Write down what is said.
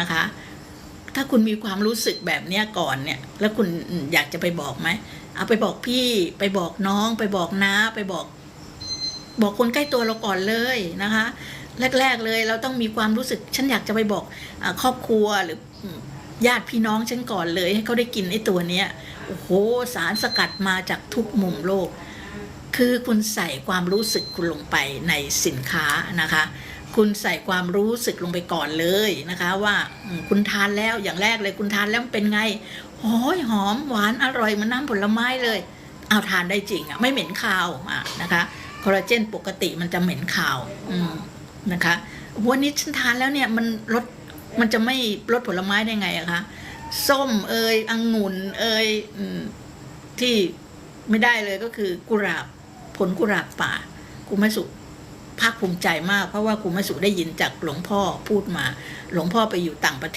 นะคะ ถ้าคุณมีความรู้สึกแบบเนี้ยก่อนเนี่ย แล้วคุณอยากจะไปบอกไหมเอาไปบอกพี่ไปบอกน้อง ไปบอกน้าไปบอก บอกคนใกล้ตัวเราก่อนเลยนะคะ แรก ๆเลยเราต้องมีความรู้สึก ฉันอยากจะไปบอกอครอบครัวหรือญาติพี่น้องฉันก่อนเลย ให้เขาได้กินไอ้ตัวเนี้ยโอ้โหสารสกัดมาจากทุกมุมโลก คือคุณใส่ความรู้สึกคุณลงไปในสินค้านะคะ คุณใส่ความรู้สึกลงไปก่อนเลยนะคะ ว่าคุณทานแล้วอย่างแรกเลยคุณทานแล้วมันเป็นไงหอยหอมหวานอร่อยเหมันน้ำผลไม้เลยเอาทานได้จริงอะไม่เหม็นคาวอะนะคะคอลลาเจนปกติมันจะเหม็นคาวอืมนะคะวันนี้ฉันทานแล้วเนี่ยมันลดมันจะไม่ลดผลไม้ได้ไงอะคะส้มเอยองุ่นเอยอที่ไม่ได้เลยก็คือกุหลาบผลกุหลาบป่าคุณแม่สุ ภาคภูมิใจมาก เพราะว่าคุณแม่สุได้ยินจากหลวงพ่อพูดมา หลวงพ่อไปอยู่ต่างประเทศ